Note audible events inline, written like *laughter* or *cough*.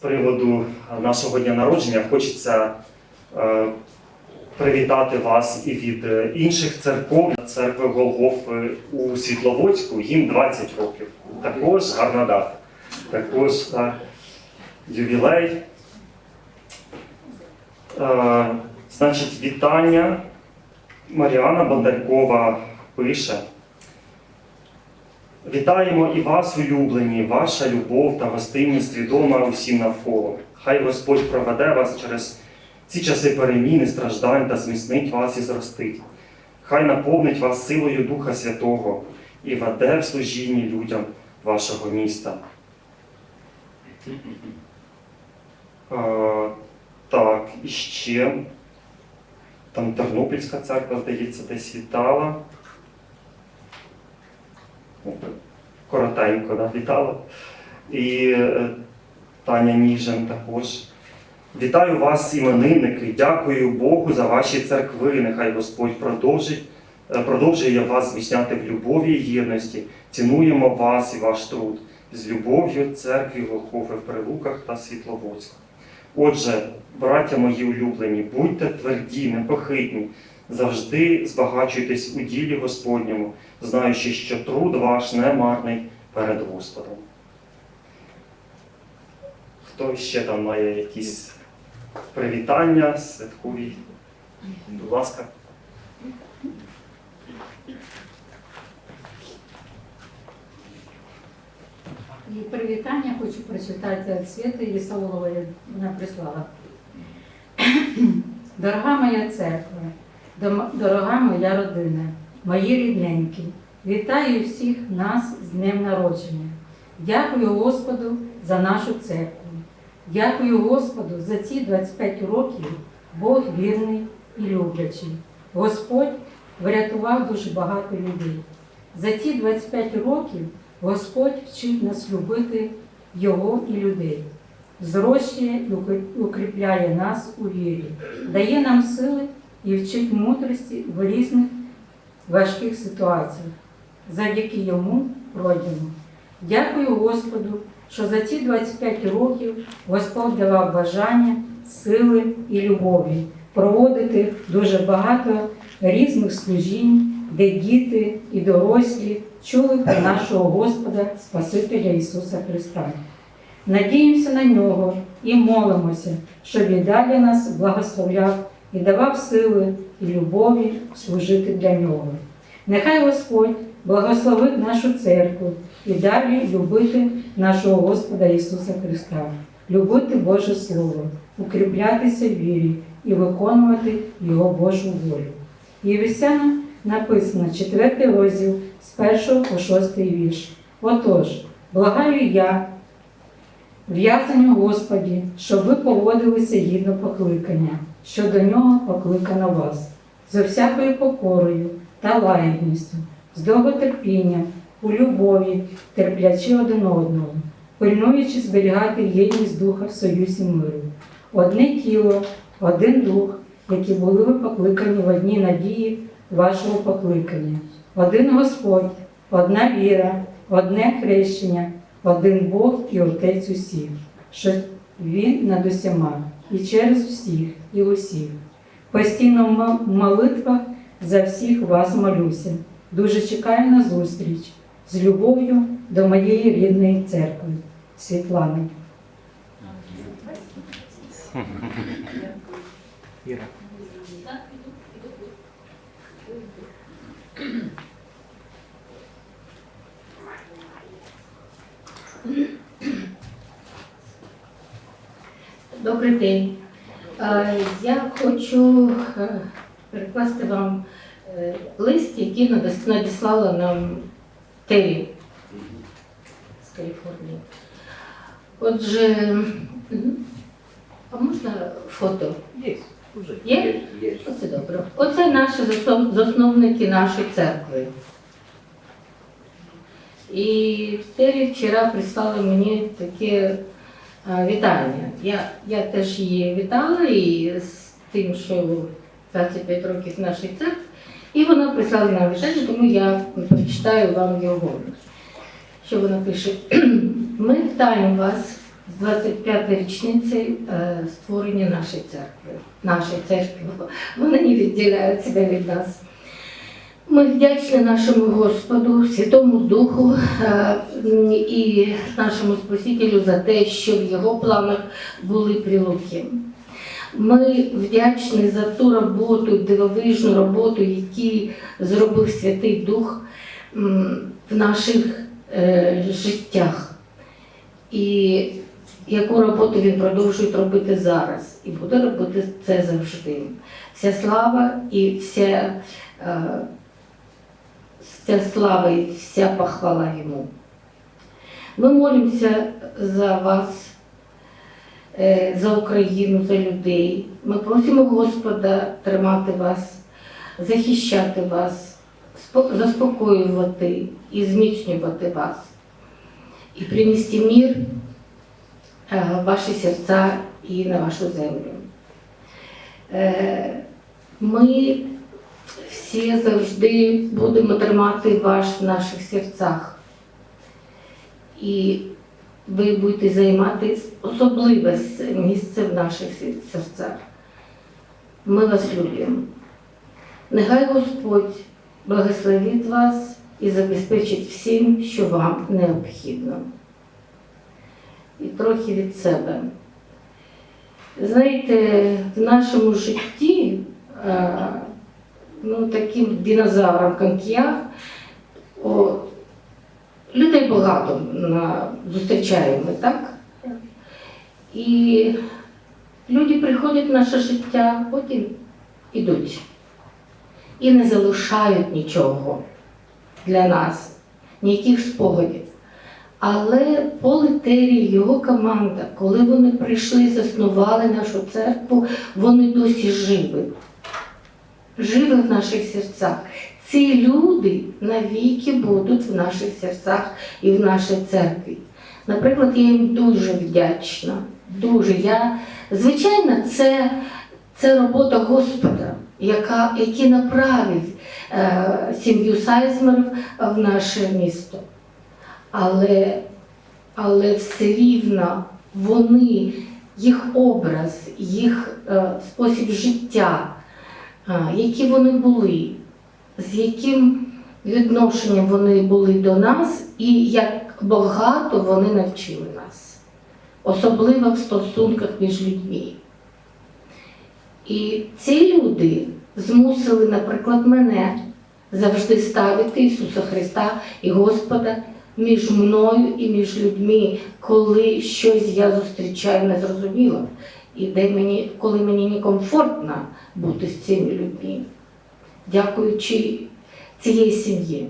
приводу нашого дня народження хочеться е, привітати вас і від е, інших церков церкви Голгофи у Світловодську. Їм 20 років. Також гарна дата. Також так, ювілей. Е, значить, вітання. Маріана Бондарькова пише. Вітаємо і вас, улюблені, ваша любов та гостинність відома усім навколо. Хай Господь проведе вас через ці часи переміни, страждань та зміцнить вас і зростить. Хай наповнить вас силою Духа Святого і веде в служінні людям вашого міста. Е, так, і ще там Тернопільська церква, здається, десь вітала. Ну, Коротенько да, вітала. І е, Таня Ніжин також. Вітаю вас, іменинники. Дякую Богу за ваші церкви. Нехай Господь продовжить, е, продовжує вас звісняти в любові і гідності. Цінуємо вас і ваш труд з любов'ю церкві Волхови в Прилуках та Світловодську. Отже, браття мої улюблені, будьте тверді, непохитні, завжди збагачуйтесь у ділі Господньому, знаючи, що труд ваш не марний перед Господом. Хто ще там має якісь привітання, святкові? Будь ласка. І привітання хочу прочитати від Світи Єсаулової, вона прислала. *clears throat* Дорога моя церква, дорога моя родина, мої рідненькі, вітаю всіх нас з Днем народження. Дякую Господу за нашу церкву. Дякую Господу за ці 25 років Бог вірний і люблячий. Господь врятував дуже багато людей. За ці 25 років Господь вчить нас любити Його і людей, зрощує і укріпляє нас у вірі, дає нам сили і вчить мудрості в різних важких ситуаціях. Завдяки йому пройдемо. Дякую Господу, що за ці 25 років Господь давав бажання, сили і любові проводити дуже багато різних служінь, де діти і дорослі чули про нашого Господа Спасителя Ісуса Христа. Надіємося на нього і молимося, щоб і далі нас благословляв і давав сили і любові служити для нього. Нехай Господь благословить нашу церкву і далі любити нашого Господа Ісуса Христа, любити Боже Слово, укріплятися в вірі і виконувати Його Божу волю. Євесяна написано 4 розділ з 1 по 6 вірш. Отож, благаю я, в'язанню Господі, щоб ви поводилися гідно покликання, що до нього покликано вас, з всякою покорою та лагідністю, з довготерпінням, у любові, терплячи один одного, пильнуючи зберігати єдність духа в союзі миру, одне тіло, один дух, які були ви покликані в одній надії вашого покликання, один Господь, одна віра, одне хрещення, один Бог і Отець усіх, що Він над усіма, і через усіх і усіх. Постійно в молитвах за всіх вас молюся. Дуже чекаю на зустріч з любов'ю до моєї рідної церкви. Світлана. Іра. Добрий день. Е, Я хочу е, перекласти вам е, лист, який надіслала нам Террі з Каліфорнії. Отже, а можна фото? Є, уже. Є? Оце добре. Оце наші засновники нашої церкви. І Террі вчора прислала мені таке вітання. Я, я теж її вітала і з тим, що 25 років нашої церкви. І вона прислала нам вітання, тому я прочитаю вам його. Що вона пише? Ми вітаємо вас з 25 річниці е, створення нашої церкви. Нашої церкви. Вони не відділяють себе від нас. Ми вдячні нашому Господу, Святому Духу е, і нашому Спасителю за те, що в його планах були прилуки. Ми вдячні за ту роботу, дивовижну роботу, яку зробив Святий Дух в наших е, життях. І яку роботу він продовжує робити зараз і буде робити це завжди. Вся слава і вся, е, вся слава і вся похвала йому. Ми молимося за вас, е, за Україну, за людей. Ми просимо Господа тримати вас, захищати вас, заспокоювати і зміцнювати вас, і принести мир е, в ваші серця і на вашу землю. Е, Ми всі завжди будемо тримати вас в наших серцях. І ви будете займати особливе місце в наших серцях. Ми вас любимо. Нехай Господь благословить вас і забезпечить всім, що вам необхідно. І трохи від себе. Знаєте, в нашому житті, е, ну, таким динозавром, як я, о, людей багато на, зустрічаємо, так? І люди приходять в наше життя, потім ідуть і не залишають нічого для нас, ніяких спогадів. Але Пол і його команда, коли вони прийшли, заснували нашу церкву, вони досі живі. Живі в наших серцях. Ці люди навіки будуть в наших серцях і в нашій церкві. Наприклад, я їм дуже вдячна. Дуже. Я, звичайно, це, це робота Господа, яка, який направив е, сім'ю Сайзмерів в наше місто. Але, але все рівно вони, їх образ, їх е, спосіб життя, які вони були, з яким відношенням вони були до нас, і як багато вони навчили нас, особливо в стосунках між людьми. І ці люди змусили, наприклад, мене завжди ставити Ісуса Христа і Господа між мною і між людьми, коли щось я зустрічаю незрозуміло, і де мені, коли мені некомфортно бути з цими людьми, дякуючи цієї сім'ї.